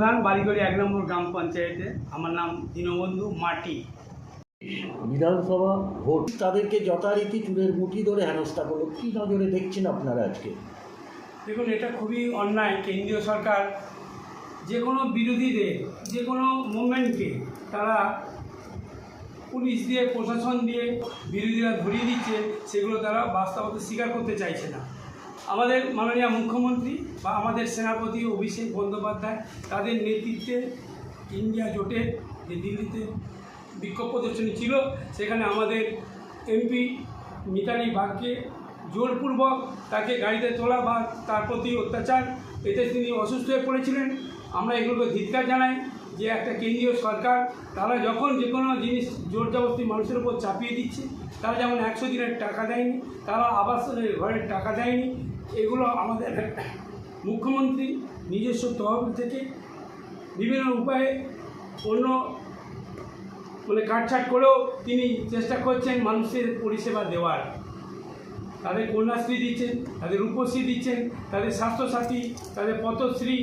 বাড়িগড়ি এক নম্বর গ্রাম পঞ্চায়েতে। আমার নাম দীনবন্ধু মাটি। বিধানসভা ভোট। তাদেরকে যথারীতি চুলের মুঠি ধরে হেনস্থা করল। কী নজরে দেখছেন আপনারা আজকে? দেখুন এটা খুবই অন্যায়। কেন্দ্রীয় সরকার যে কোনো বিরোধীদের যে কোনো মুভমেন্টকে তারা পুলিশ দিয়ে প্রশাসন দিয়ে বিরোধীরা ধরিয়ে দিচ্ছে সেগুলো তারা বাস্তবতা স্বীকার করতে চাইছে না। আমাদের মাননীয় মুখ্যমন্ত্রী বা আমাদের সেনাপতি অভিষেক বন্দ্যোপাধ্যায় তাদের নেতৃত্বে ইন্ডিয়া জোটে যে দিল্লিতে বিক্ষোভ প্রদর্শনী ছিল, সেখানে আমাদের এমপি মিতালি বাগকে জোরপূর্বক তাকে গাড়িতে তোলা বা তার প্রতি অত্যাচার, এতে তিনি অসুস্থ হয়ে পড়েছিলেন। আমরা এগুলোকে ধিক্কার জানাই যে একটা কেন্দ্রীয় সরকার তারা যখন যে কোনো জিনিস জোর জবরদস্তি মানুষের উপর চাপিয়ে দিচ্ছে, তারা যেমন একশো দিনের টাকা দেয়নি, তারা আবাসনের ঘরের টাকা দেয়নি এগুলো আমাদের মুখ্যমন্ত্রী নিজস্ব তহবিল থেকে বিভিন্ন উপায়ে অন্য মানে কাটছাট করেও তিনি চেষ্টা করছেন মানুষের পরিষেবা দেওয়ার। তাদের কন্যাশ্রী দিচ্ছেন, তাদের রূপশ্রী দিচ্ছেন, তাদের স্বাস্থ্যসাথী, তাদের পথশ্রী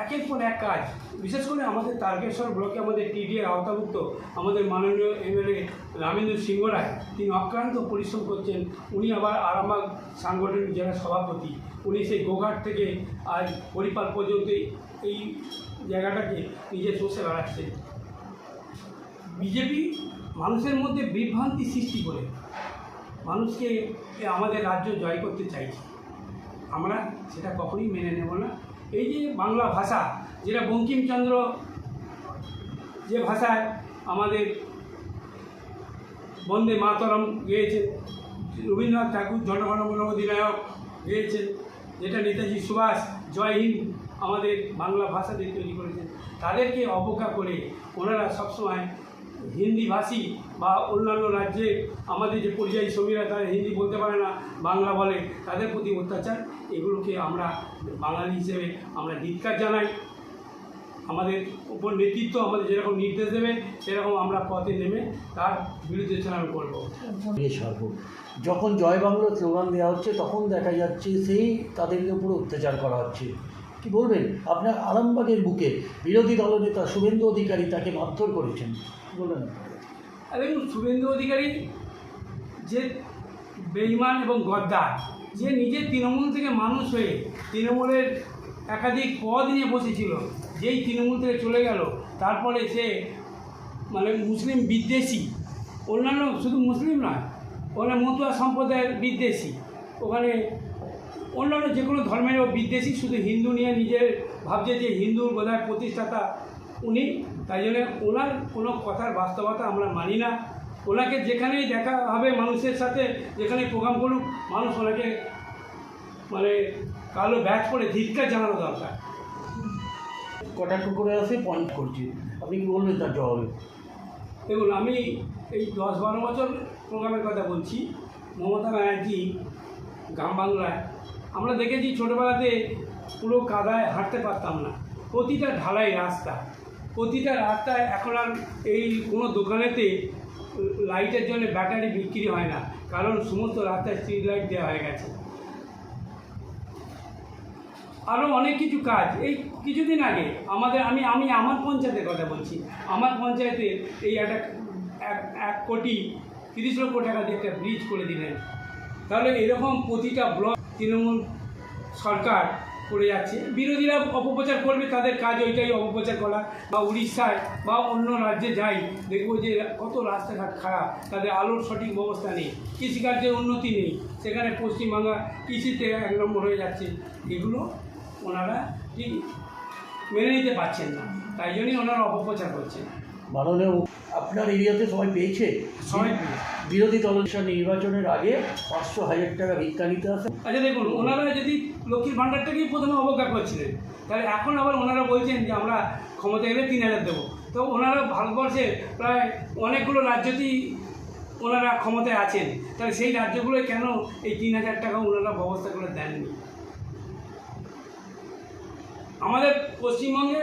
একের পর এক কাজ। বিশেষ করে আমাদের তারকেশ্বর ব্লকে আমাদের টিডিএর আওতাভুক্ত আমাদের মাননীয় এমএলএ রামেন্দ্র সিংহ রায়, তিনি অক্লান্ত পরিশ্রম করছেন। উনি আবার আরামবাগ সাংগঠনিক জেলা সভাপতি। উনি সেই গোঘাট থেকে আজ হরিপাল পর্যন্ত এই জায়গাটাকে নিজে চষে বেড়াচ্ছেন। বিজেপি মানুষের মধ্যে বিভ্রান্তি সৃষ্টি করে। মানুষকে আমাদের রাজ্য জয় করতে চাইছে। আমরা সেটা কখনোই মেনে নেব না। এই যে বাংলা ভাষা, যেটা বঙ্কিমচন্দ্র, যে ভাষায় আমাদের বন্দে মাতরম গেয়েছেন রবীন্দ্রনাথ ঠাকুর জনগণমন অধিনায়ক গেয়েছেন যেটা নেতাজি সুভাষ, জয় হিন্দ আমাদের বাংলা ভাষাতে তৈরি করেছেন তাদেরকে অবজ্ঞা করে ওনারা সবসময় হিন্দিভাষী বা অন্যান্য রাজ্যে আমাদের যে পরিযায়ী শ্রমিকরা, তারা হিন্দি বলতে পারে না, বাংলা বলে, তাদের প্রতি অত্যাচার, এগুলোকে আমরা বাঙালি হিসেবে আমরা ধিক্কার জানাই। আমাদের উপর নেতৃত্ব আমাদের যেরকম নির্দেশ দেবে, সেরকম আমরা পথে নেমে তার বিরুদ্ধে চালন করব। যখন জয় বাংলা স্লোগান দেওয়া হচ্ছে, তখন দেখা যাচ্ছে সেই তাদের উপর অত্যাচার করা হচ্ছে। কি বলবেন? আপনার আরামবাগের বুকে বিরোধী দলনেতা শুভেন্দু অধিকারী তাকে মারধর করেছেন। বলবেন দেখুন, শুভেন্দু অধিকারী যে বেইমান এবং গদ্দার, যে নিজে তৃণমূল থেকে মানুষ হয়ে তৃণমূলের একাধিক পদ নিয়ে বসেছিল, যেই তৃণমূল থেকে চলে গেল, তারপরে সে মানে মুসলিম বিদ্বেষী, অন্যান্য শুধু মুসলিম নয় ওখানে মতুয়া সম্প্রদায়ের বিদ্বেষী, ওখানে অন্যান্য যে কোনো ধর্মেরও বিদ্বেষী শুধু হিন্দু নিয়ে নিজের ভাবছে যে হিন্দুর বোধহয় প্রতিষ্ঠাতা উনি তাই জন্য ওনার কোনো কথার বাস্তবতা আমরা মানি না। ওনাকে যেখানেই দেখা হবে মানুষের সাথে যেখানে প্রোগ্রাম করুক মানুষ ওনাকে মানে কালো ব্যাচ করে ধিক্কার জানানো দরকার। কটাক্ষ করে আসে পয়েন্ট করছে। আপনি কি বলবেন তার জবাবে? দেখুন আমি এই দশ বারো বছর প্রোগ্রামের কথা বলছি। মমতা ব্যানার্জি গ্রাম বাংলায় আমরা দেখেছি ছোটোবেলাতে পুরো কাদায় হাঁটতে পারতাম না। প্রতিটা ঢালাই রাস্তা, প্রতিটা রাস্তায় এখন আর এই কোনো দোকানেতে লাইটের জন্য ব্যাটারি বিক্রি হয় না, কারণ সমস্ত রাস্তায় স্ট্রিট লাইট দেওয়া হয়ে গেছে। আরও অনেক কিছু কাজ। এই কিছুদিন আগে আমাদের, আমি আমি আমার পঞ্চায়েতের কথা বলছি। আমার পঞ্চায়েতে এই একটা এক কোটি তিরিশ লক্ষ টাকা দিয়ে একটা ব্রিজ করে দিলেন। তাহলে এরকম প্রতিটা ব্লক তৃণমূল সরকার করে যাচ্ছে। বিরোধীরা অপপ্রচার করবে, তাদের কাজ ওইটাই অপপ্রচার করা। বা উড়িষ্যায় বা অন্য রাজ্যে যাই, দেখব যে কত রাস্তাঘাট খারাপ, তাদের আলোর সঠিক ব্যবস্থা নেই, কৃষিকার্যের উন্নতি নেই। সেখানে পশ্চিমবাংলা কৃষিতে এক নম্বর হয়ে যাচ্ছে। এগুলো ওনারা ঠিক মেনে নিতে পারছেন না। তাই জন্যই ওনারা অপপ্রচার করছেন। মাননীয় আপনার এরিয়াতে সবাই পেয়েছে? সবাই বিরোধী দলের নির্বাচনের আগে পাঁচশো হাজার টাকা ভিক্ষা নিতে আসে আচ্ছা দেখুন ওনারা যদি লক্ষ্মীর ভাণ্ডারটাকেই প্রথমে অবজ্ঞা করছিলেন তাহলে এখন আবার ওনারা বলছেন যে আমরা ক্ষমতা এলে তিন হাজার দেবো। তো ওনারা ভারতবর্ষে প্রায় অনেকগুলো রাজ্যতেই ওনারা ক্ষমতায় আছেন। তাহলে সেই রাজ্যগুলোয় কেন এই তিন হাজার টাকা ওনারা ব্যবস্থা করে দেননি? আমাদের পশ্চিমবঙ্গে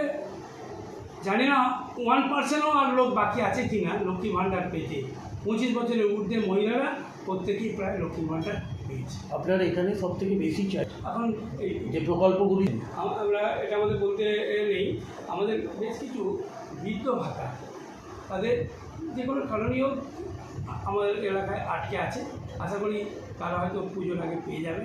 জানি না ওয়ান পার্সেন্টও আর লোক বাকি আছে কি না লক্ষ্মী ভাণ্ডার পেতে পঁচিশ বছরের ঊর্ধ্বে মহিলারা প্রত্যেকেই প্রায় লক্ষ্মী ভাণ্ডার পেয়েছে। আপনার এখানে সব থেকে বেশি চাই? এখন এই যে প্রকল্পগুলি আমরা এটা আমাদের বলতে নেই। আমাদের বেশ কিছু বৃদ্ধ ভাতা তাদের যে কোনো কারণেও আমাদের এলাকায় আটকে আছে। আশা করি তারা হয়তো পুজোর আগে পেয়ে যাবে।